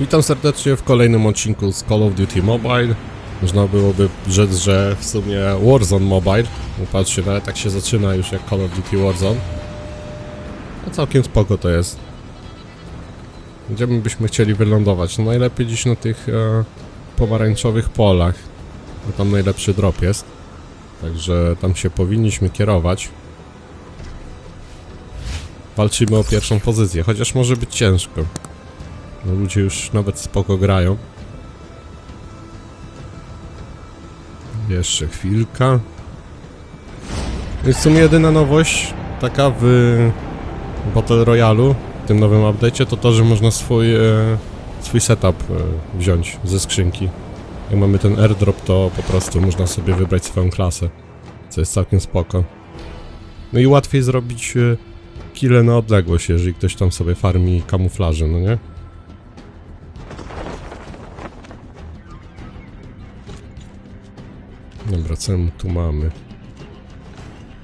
Witam serdecznie w kolejnym odcinku z Call of Duty Mobile. Można byłoby rzec, że w sumie Warzone Mobile. No Patrzcie, nawet tak się zaczyna już jak Call of Duty Warzone. No całkiem spoko to jest. Gdzie my byśmy chcieli wylądować? No najlepiej dziś na tych e, pomarańczowych polach, bo tam najlepszy drop jest. Także tam się powinniśmy kierować. Walczymy o pierwszą pozycję, chociaż może być ciężko. No ludzie już nawet spoko grają. Jeszcze chwilka. Jest w sumie jedyna nowość taka w Battle Royalu, w tym nowym update'cie, to to, że można swój, e, swój setup e, wziąć ze skrzynki. Jak mamy ten airdrop, to po prostu można sobie wybrać swoją klasę, co jest całkiem spoko. No i łatwiej zrobić e, kile na odległość, jeżeli ktoś tam sobie farmi kamuflaże, no nie? Dobra, tu mamy?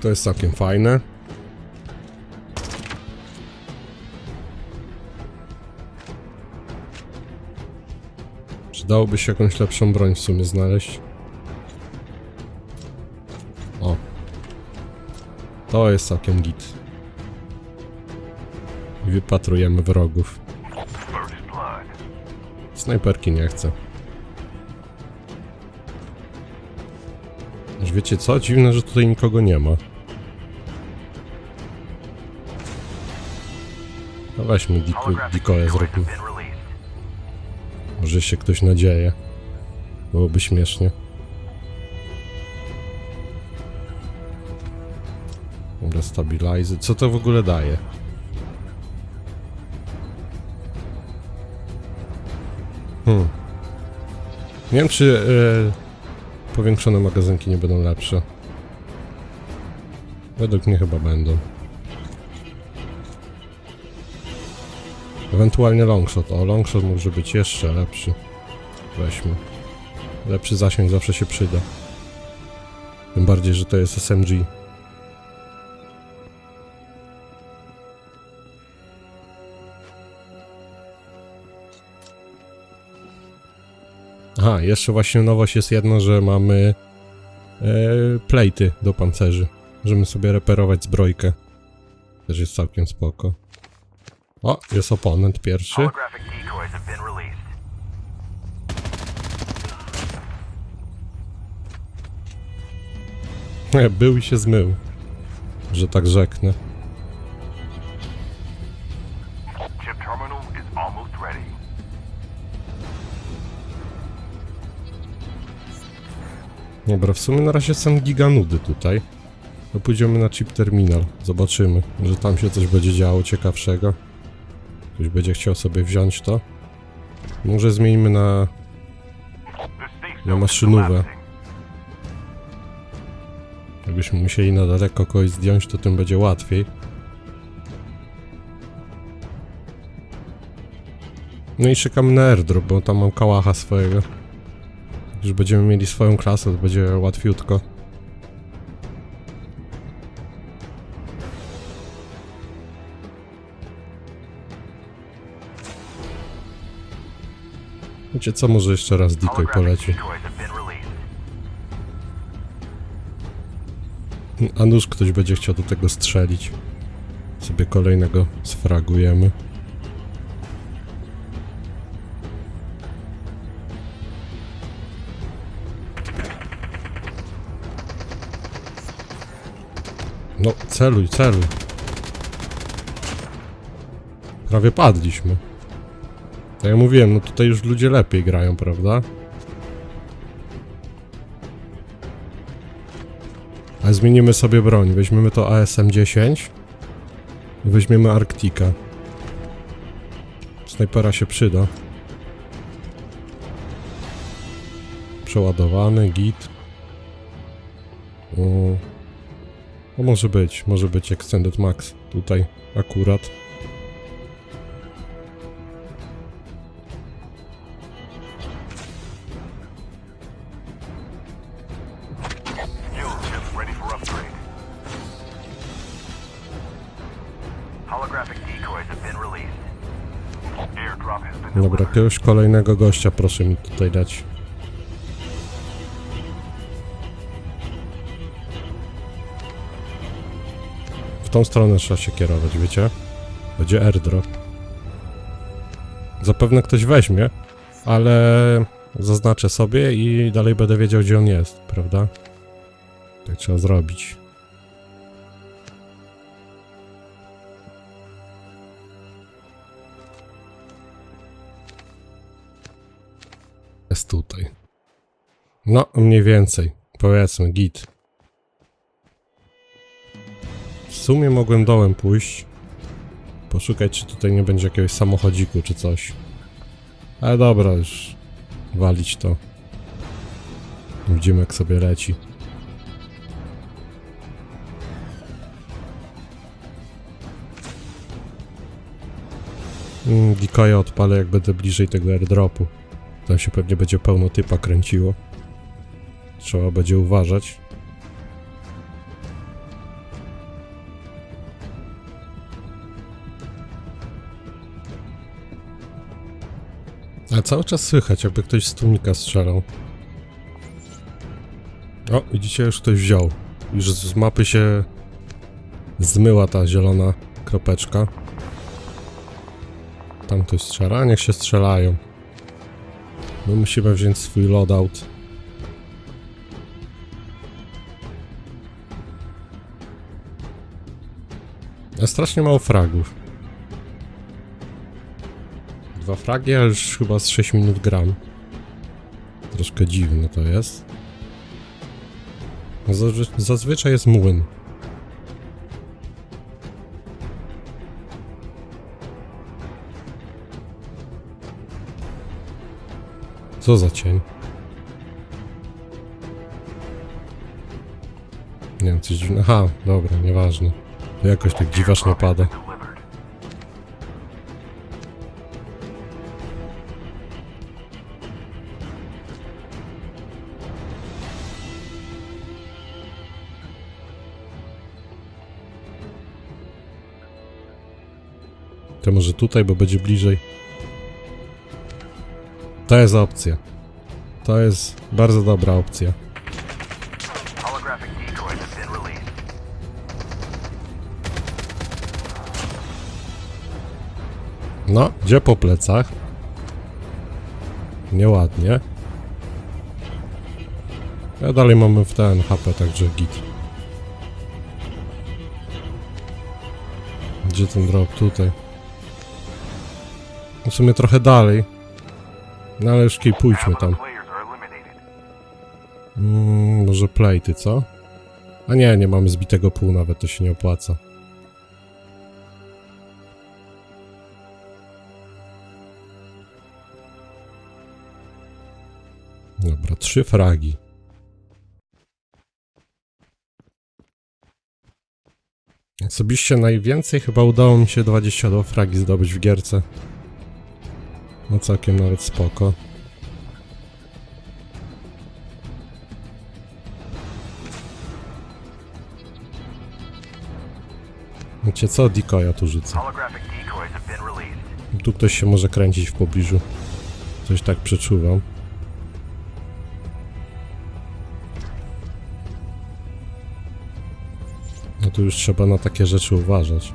To jest całkiem fajne. Przydałoby się jakąś lepszą broń w sumie znaleźć. O. To jest całkiem git. Wypatrujemy wrogów. Snajperki nie chcę. Wiecie co? Dziwne, że tutaj nikogo nie ma. No weźmy diko, dikoja zróbmy. Może się ktoś nadzieje. Byłoby śmiesznie. Dobra, stabilizy. Co to w ogóle daje? Hmm. Nie wiem, czy e, powiększone magazynki nie będą lepsze. Według mnie chyba będą. Ewentualnie longshot. O, longshot może być jeszcze lepszy. Weźmy. Lepszy zasięg zawsze się przyda. Tym bardziej, że to jest SMG. Aha, jeszcze właśnie nowość jest jedna, że mamy e, plejty do pancerzy. Możemy sobie reperować zbrojkę. Też jest całkiem spoko. O, jest oponent pierwszy. Był i się zmył. Że tak rzeknę. Dobra, w sumie na razie są giganudy tutaj. To pójdziemy na chip terminal. Zobaczymy, że tam się coś będzie działo ciekawszego. Ktoś będzie chciał sobie wziąć to. Może zmieńmy na... Na maszynówę. Jakbyśmy musieli na daleko kogoś zdjąć, to tym będzie łatwiej. No i czekamy na airdrop, bo tam mam kałacha swojego. Już będziemy mieli swoją klasę, to będzie łatwiutko. Wiecie co, może jeszcze raz decoy poleci. A nuż ktoś będzie chciał do tego strzelić. Sobie kolejnego sfragujemy. No, celuj, celuj. Prawie padliśmy. Tak jak mówiłem, no tutaj już ludzie lepiej grają, prawda? A zmienimy sobie broń. Weźmiemy to ASM-10 i weźmiemy Arktika. Snajpera się przyda. Przeładowany, git. No może być, może być Extended Max tutaj akurat. Dobra, jakiegoś kolejnego gościa proszę mi tutaj dać. Tą stronę trzeba się kierować, wiecie? Będzie airdrop. Zapewne ktoś weźmie, ale zaznaczę sobie i dalej będę wiedział, gdzie on jest, prawda? Tak trzeba zrobić. Jest tutaj. No, mniej więcej. Powiedzmy, git. W sumie mogłem dołem pójść. Poszukać, czy tutaj nie będzie jakiegoś samochodziku, czy coś. Ale dobra, już walić to. Widzimy, jak sobie leci. Mm, Decoya odpalę, jak będę bliżej tego airdropu. Tam się pewnie będzie pełno typa kręciło. Trzeba będzie uważać. Cały czas słychać, jakby ktoś z tłumika strzelał. O, widzicie, już ktoś wziął. Już z mapy się zmyła ta zielona kropeczka. Tam ktoś strzela, niech się strzelają. My musimy wziąć swój loadout. Ja strasznie mało fragów. Dwa fragi, ale już chyba z 6 minut gram. Troszkę dziwne to jest. Zazwy- Zazwyczaj jest młyn. Co za cień? Nie wiem, coś dziwne. Aha, dobra, nieważne. To jakoś tak dziwacznie pada. To może tutaj, bo będzie bliżej. To jest opcja. To jest bardzo dobra opcja. No, gdzie po plecach? Nieładnie. Ja dalej mamy w ten HP, także git. Gdzie ten drop? Tutaj. W sumie trochę dalej. No ale już pójdźmy tam. Mm, może plejty, co? A nie, nie mamy zbitego pół nawet, to się nie opłaca. Dobra, trzy fragi. Osobiście najwięcej chyba udało mi się 22 fragi zdobyć w gierce. No całkiem nawet spoko. Wiecie co? Decoya tu rzucę. Tu ktoś się może kręcić w pobliżu. Coś tak przeczuwam. No tu już trzeba na takie rzeczy uważać.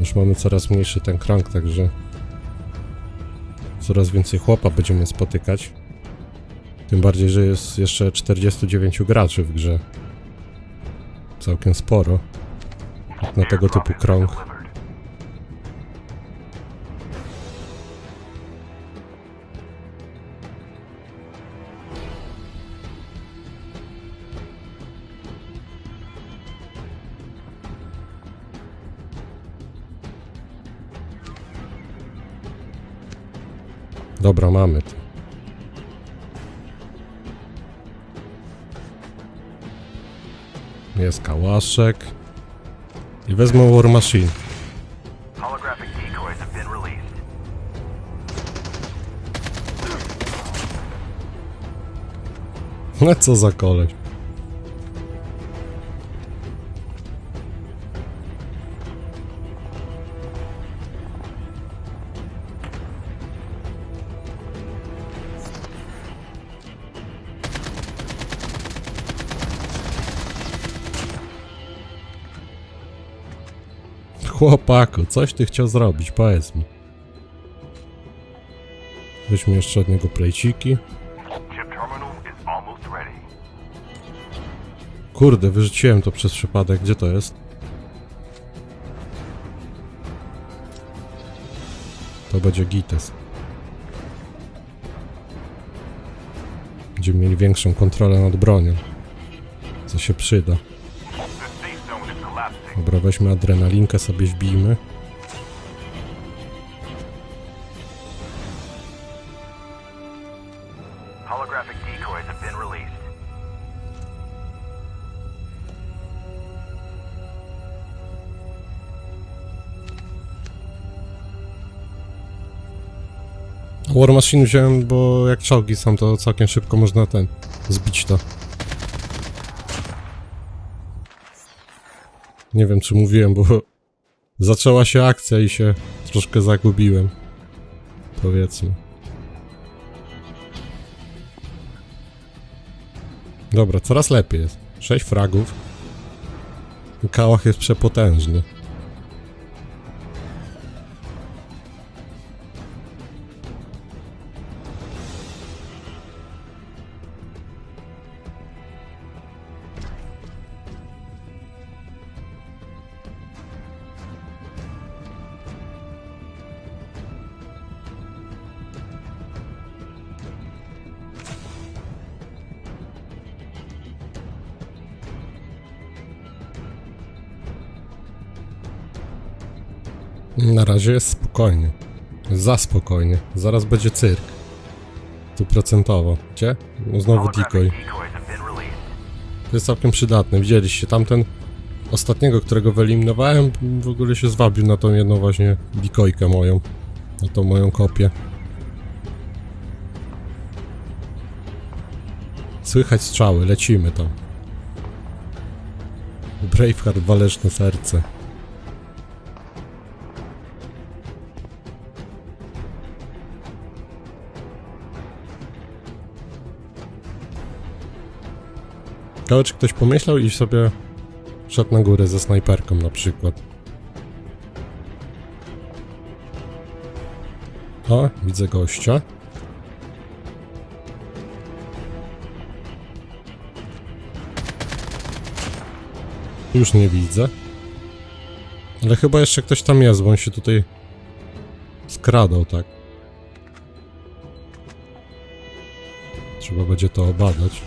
Już mamy coraz mniejszy ten krąg, także coraz więcej chłopa będziemy spotykać. Tym bardziej, że jest jeszcze 49 graczy w grze. Całkiem sporo. Na tego typu krąg. Dobra, mamy to. Jest kałaszek. I wezmę War Machine. No co za koleś. Chłopaku, coś ty chciał zrobić, powiedz mi. Weźmy jeszcze od niego plejciki. Kurde, wyrzuciłem to przez przypadek. Gdzie to jest? To będzie Gites. Będziemy mieli większą kontrolę nad bronią. Co się przyda. Dobra, weźmy adrenalinkę, sobie wbijmy. War Machine wziąłem, bo jak czołgi są, to całkiem szybko można ten... zbić to. Nie wiem, czy mówiłem, bo zaczęła się akcja i się troszkę zagubiłem. Powiedzmy. Dobra, coraz lepiej jest. 6 fragów. Kałach jest przepotężny. Na razie jest spokojnie. Za spokojnie. Zaraz będzie cyrk. Tu procentowo. Gdzie? No znowu decoy. To jest całkiem przydatne. Widzieliście, tamten ostatniego, którego wyeliminowałem, w ogóle się zwabił na tą jedną właśnie decoykę moją. Na tą moją kopię. Słychać strzały, lecimy tam. Braveheart, waleczne serce. Ciekawe, czy ktoś pomyślał i sobie szedł na górę ze snajperką na przykład. O, widzę gościa. Już nie widzę. Ale chyba jeszcze ktoś tam jest, bo on się tutaj skradał, tak. Trzeba będzie to obadać.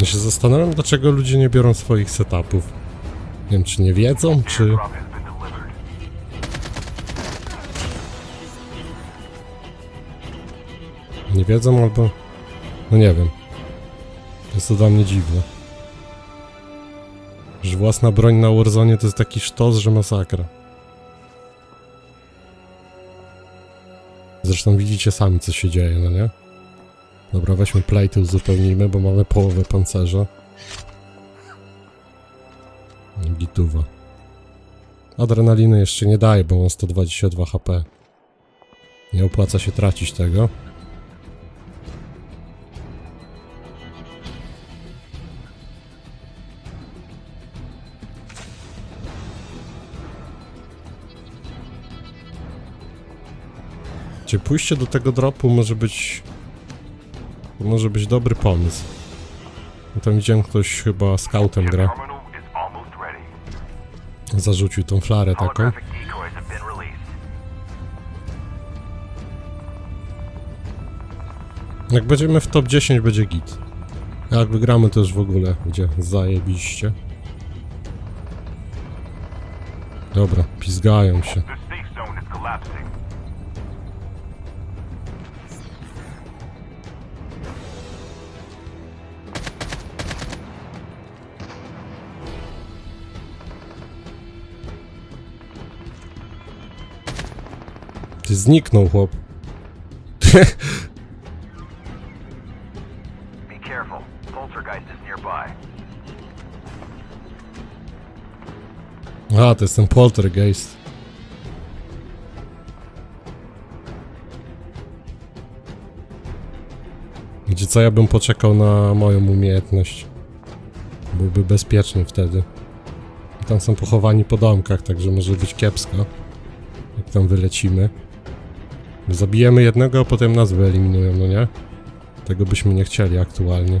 Ja się zastanawiam, dlaczego ludzie nie biorą swoich setupów. Nie wiem, czy nie wiedzą, czy... Nie wiedzą, albo... No nie wiem. Jest to dla mnie dziwne. Że własna broń na Warzone to jest taki sztos, że masakra. Zresztą widzicie sami, co się dzieje, no nie? Dobra, weźmy plate uzupełnijmy, bo mamy połowę pancerza. Gituwa. Adrenaliny jeszcze nie daje, bo mam 122 HP. Nie opłaca się tracić tego. Czy pójście do tego dropu może być... Może być dobry pomysł. No Tam widziałem ktoś chyba scoutem gra. Zarzucił tą flarę taką. Jak będziemy w top 10 będzie git. Jak wygramy to już w ogóle będzie zajebiście. Dobra, pizgają się. Ty zniknął, chłop. Be careful. Poltergeist is nearby. A, to jest ten poltergeist. Gdzie co ja bym poczekał na moją umiejętność. Byłby bezpieczny wtedy. Tam są pochowani po domkach, także może być kiepsko. Jak tam wylecimy. Zabijemy jednego, a potem nas wyeliminują, no nie? Tego byśmy nie chcieli aktualnie.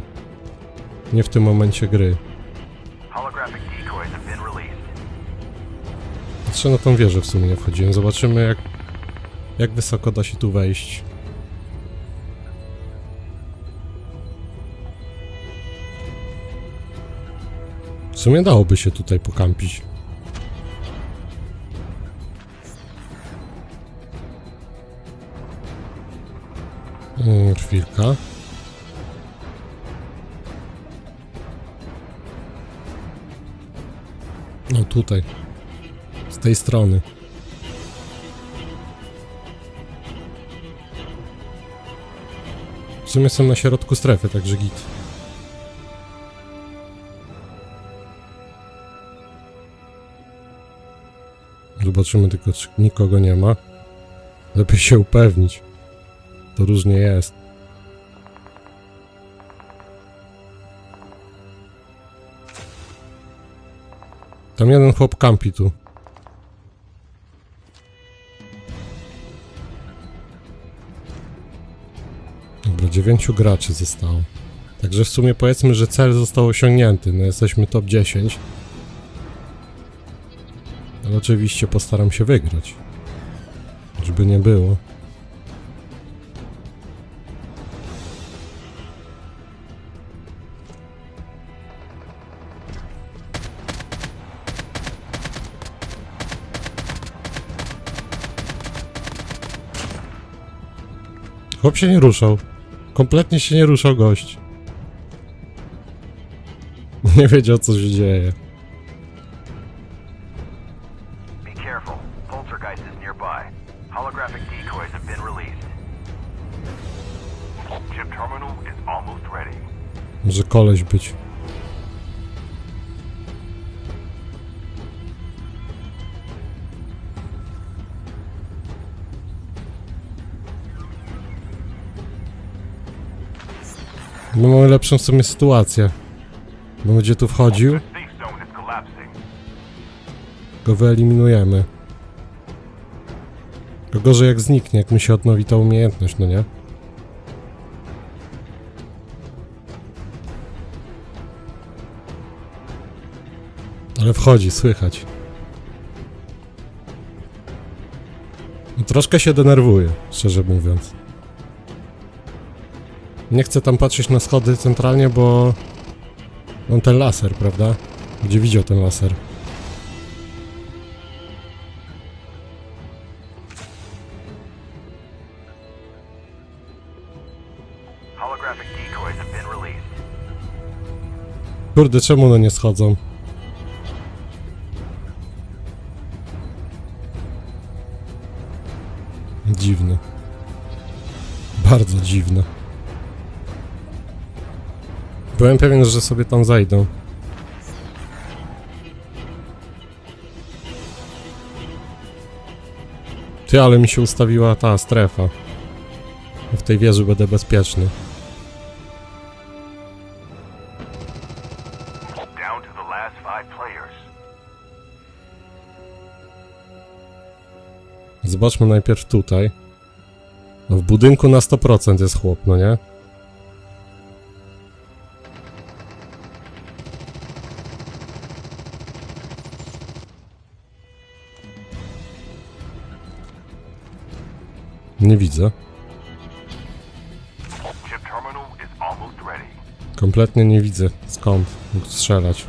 Nie w tym momencie gry. Patrzę na tą wieżę w sumie nie wchodziłem. Zobaczymy jak, jak wysoko da się tu wejść. W sumie dałoby się tutaj pokampić. Mm, chwilka. No tutaj. Z tej strony. W sumie jestem na środku strefy, także git. Zobaczymy tylko, czy nikogo nie ma. Lepiej się upewnić. To różnie jest. Tam jeden chłop kampi tu. Dobra, dziewięciu graczy zostało. Także w sumie powiedzmy, że cel został osiągnięty. No jesteśmy top 10. Ale oczywiście postaram się wygrać. Żeby nie było. Chłop się nie ruszał. Kompletnie się nie ruszał gość. Nie wiedział co się dzieje. Be careful. Poltergeist No mamy lepszą w sumie sytuację. Bo będzie tu wchodził, go wyeliminujemy. To gorzej jak zniknie, jak mi się odnowi ta umiejętność, no nie? Ale wchodzi, słychać. No, troszkę się denerwuję, szczerze mówiąc. Nie chcę tam patrzeć na schody centralnie, bo mam ten laser, prawda? Gdzie widział ten laser? Kurde, czemu one nie schodzą? Dziwne. Bardzo dziwne. Byłem pewien, że sobie tam zajdą. Ty, ale mi się ustawiła ta strefa. W tej wieży będę bezpieczny. Zobaczmy najpierw tutaj. No w budynku na 100% jest chłop, no nie? Nie widzę. Kompletnie nie widzę skąd mógł strzelać.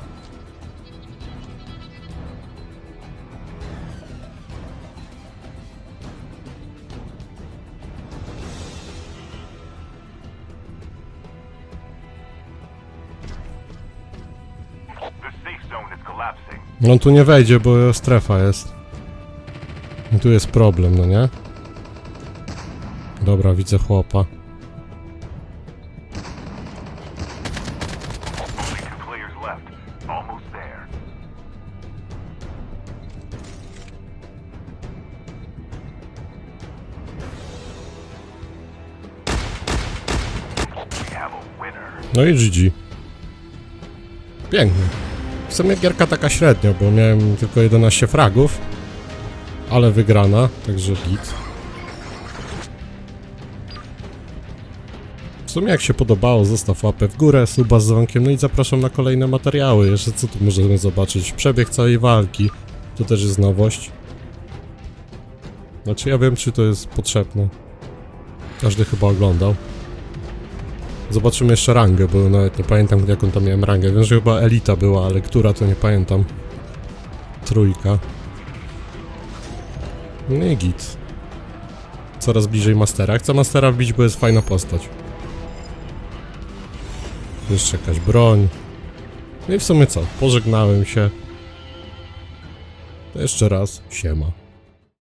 No tu nie wejdzie, bo strefa jest. I tu jest problem, no nie? Dobra, widzę chłopa. No i GG. Pięknie. W sumie gierka taka średnio, bo miałem tylko 11 fragów, ale wygrana, także git. W sumie jak się podobało, zostaw łapę w górę, suba z dzwonkiem, no i zapraszam na kolejne materiały. Jeszcze co tu możemy zobaczyć? Przebieg całej walki. To też jest nowość. Znaczy ja wiem, czy to jest potrzebne. Każdy chyba oglądał. Zobaczymy jeszcze rangę, bo nawet nie pamiętam jaką tam miałem rangę. Wiem, że chyba elita była, ale która to nie pamiętam. Trójka. No i git. Coraz bliżej Mastera. Chcę Mastera wbić, bo jest fajna postać. Jeszcze jakaś broń. No i w sumie co? Pożegnałem się. To jeszcze raz. Siema.